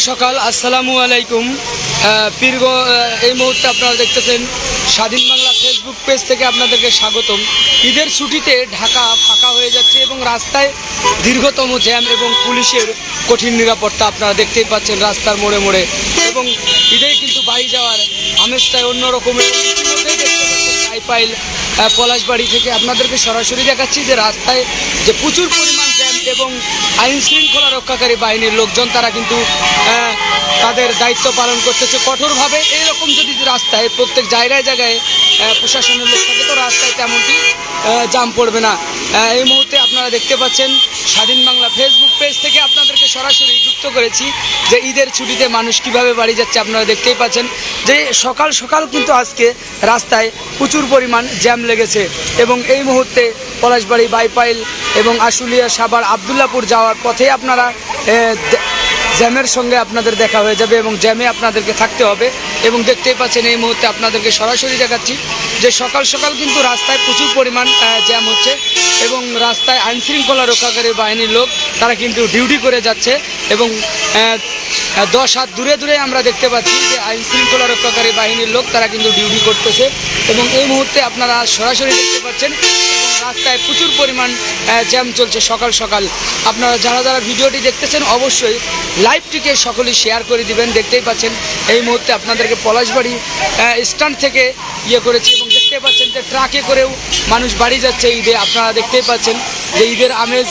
সকাল আসসালামু আলাইকুম। পীরগ এই মুহূর্তে আপনারা দেখতেছেন স্বাধীন বাংলা ফেসবুক পেজ থেকে আপনাদেরকে স্বাগতম। ঈদের ছুটিতে ঢাকা ফাঁকা হয়ে যাচ্ছে এবং রাস্তায় দীর্ঘতম জ্যাম এবং পুলিশের কঠিন নিরাপত্তা আপনারা দেখতেই পাচ্ছেন রাস্তার মোড়ে মোড়ে। এবং ঈদে কিন্তু বাড়ি যাওয়ার আমেজটায় অন্যরকমের। আহ, পলাশবাড়ি থেকে আপনাদেরকে সরাসরি দেখাচ্ছি যে রাস্তায় যে প্রচুর পরিমাণ এবং আইন শৃঙ্খলা রক্ষাকারী বাহিনীর লোকজন, তারা কিন্তু তাদের দায়িত্ব পালন করতেছে কঠোরভাবে। এইরকম যদি রাস্তায় প্রত্যেক জায়গায় জায়গায় প্রশাসনের লোক থাকে, তো রাস্তায় তেমনটি জাম পড়বে না। এই মুহূর্তে আপনারা দেখতে পাচ্ছেন স্বাধীন বাংলা ফেসবুক পেজ থেকে আপনাদেরকে সরাসরি যুক্ত করেছি যে ঈদের ছুটিতে মানুষ কীভাবে বাড়ি যাচ্ছে আপনারা দেখতেই পাচ্ছেন যে সকাল সকাল কিন্তু আজকে রাস্তায় প্রচুর পরিমাণ জ্যাম লেগেছে এবং এই মুহূর্তে পলাশবাড়ি, বাইপাইল এবং আশুলিয়া সাবার আবদুল্লাপুর যাওয়ার পথে আপনারা জ্যামের সঙ্গে আপনাদের দেখা হয়ে যাবে এবং জ্যামে আপনাদেরকে থাকতে হবে এবং দেখতেই পাচ্ছেন এই মুহূর্তে আপনাদেরকে সরাসরি দেখাচ্ছি যে সকাল সকাল কিন্তু রাস্তায় প্রচুর পরিমাণ জ্যাম হচ্ছে এবং রাস্তায় আইনশৃঙ্খলা রক্ষাকারী বাহিনীর লোক, তারা কিন্তু ডিউটি করে যাচ্ছে এবং দশ হাত দূরে দূরে আমরা দেখতে পাচ্ছি যে আইন শৃঙ্খলা রক্ষাকারী বাহিনীর লোক, তারা কিন্তু ডিউটি করতেছে এবং এই মুহূর্তে আপনারা সরাসরি দেখতে পাচ্ছেন রাস্তায় প্রচুর পরিমাণ জ্যাম চলছে সকাল সকাল। আপনারা যারা যারা ভিডিওটি দেখতেছেন, অবশ্যই লাইভটিকে সকলেই শেয়ার করে দিবেন। দেখতেই পাচ্ছেন, এই মুহূর্তে আপনাদেরকে পলাশবাড়ি স্ট্যান্ড থেকে ইয়ে করেছি এবং দেখতে পাচ্ছেন যে ট্রাকে করেও মানুষ বাড়ি যাচ্ছে ঈদে। আপনারা দেখতেই পাচ্ছেন যে ঈদের আমেজ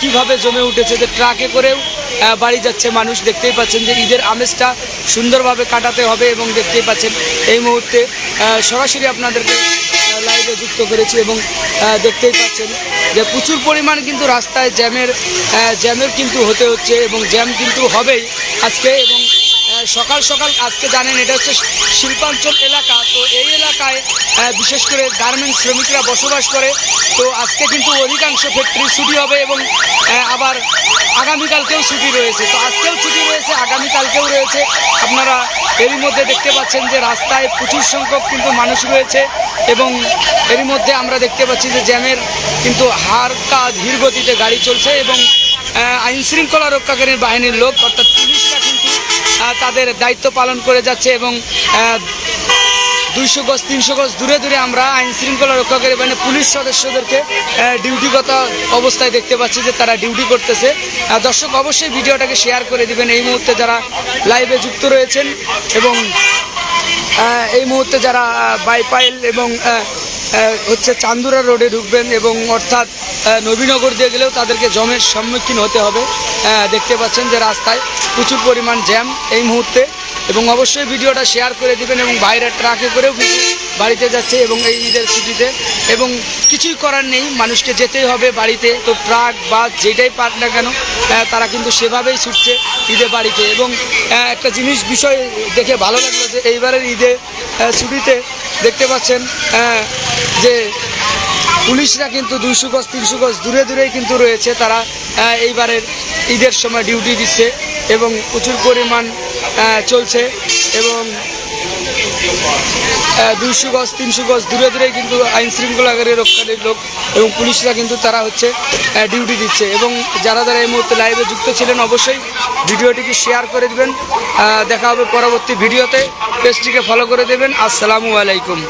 কীভাবে জমে উঠেছে যে ট্রাকে করেও বাড়ি যাচ্ছে মানুষ। দেখতেই পাচ্ছেন যে ঈদের আমেজটা সুন্দরভাবে কাটাতে হবে এবং দেখতেই পাচ্ছেন এই মুহূর্তে সরাসরি আপনাদেরকে লাইভে যুক্ত করেছি এবং দেখতেই পাচ্ছেন যে প্রচুর পরিমাণ কিন্তু রাস্তায় জ্যামের জ্যামের কিন্তু হতে হচ্ছে এবং জ্যাম কিন্তু হবেই আজকে এবং সকাল সকাল আজকে জানেন, এটা হচ্ছে শিল্পাঞ্চল এলাকা। তো এই এলাকায় বিশেষ করে গার্মেন্টস শ্রমিকরা বসবাস করে। তো আজকে কিন্তু অধিকাংশ ফ্যাক্টরি ছুটি হবে এবং আবার আগামীকালকেও ছুটি রয়েছে। তো আজকেও ছুটি রয়েছে, আগামীকালকেও রয়েছে। আপনারা এরই মধ্যে দেখতে পাচ্ছেন যে রাস্তায় প্রচুর সংখ্যক কিন্তু মানুষ রয়েছে এবং এরই মধ্যে আমরা দেখতে পাচ্ছি যে জ্যামের কিন্তু হারকা ধীর গতিতে গাড়ি চলছে এবং আইনশৃঙ্খলা রক্ষাকারী বাহিনীর লোক, অর্থাৎ পুলিশরা কিন্তু তাদের দায়িত্ব পালন করে যাচ্ছে এবং দুইশো গজ, তিনশো গজ দূরে দূরে আমরা আইন শৃঙ্খলা রক্ষাকারী মানে পুলিশ সদস্যদেরকে ডিউটিগত অবস্থায় দেখতে পাচ্ছি যে তারা ডিউটি করতেছে। দর্শক অবশ্যই ভিডিওটাকে শেয়ার করে দিবেন। এই মুহূর্তে যারা লাইভে যুক্ত রয়েছেন এবং এই মুহূর্তে যারা বাইপাইল এবং হচ্ছে চান্দুরা রোডে ঢুকবেন এবং অর্থাৎ নবীনগর দিয়ে গেলেও তাদেরকে জমের সম্মুখীন হতে হবে। দেখতে পাচ্ছেন যে রাস্তায় প্রচুর পরিমাণ জ্যাম এই মুহূর্তে এবং অবশ্যই ভিডিওটা শেয়ার করে দিবেন এবং বাইরের ট্রাকে করেও কিন্তু বাড়িতে যাচ্ছে এবং এই ঈদের ছুটিতে। এবং কিছুই করার নেই, মানুষকে যেতেই হবে বাড়িতে। তো ট্রাক বা যেটাই পাক না কেন তারা কিন্তু সেভাবেই ছুটছে ঈদে বাড়িতে। এবং একটা জিনিস, বিষয় দেখে ভালো লাগল যে এইবারের ঈদে ছুটিতে দেখতে পাচ্ছেন যে পুলিশরা কিন্তু দুইশো গজ, তিনশো গজ দূরে দূরেই কিন্তু রয়েছে। তারা এইবারের ঈদের সময় ডিউটি দিচ্ছে এবং প্রচুর পরিমাণ চলছে। এবং দুইশো গজ, তিনশো গজ, দূরে দূরে কিন্তু আইন শৃঙ্খলাকারী রক্ষাকারীর লোক এবং পুলিশরা কিন্তু তারা হচ্ছে ডিউটি দিচ্ছে। এবং যারা যারা এই মুহূর্তে লাইভে যুক্ত ছিলেন, অবশ্যই ভিডিওটিকে শেয়ার করে দেবেন। দেখা হবে পরবর্তী ভিডিওতে। পেজটিকে ফলো করে দেবেন। আসসালামু আলাইকুম।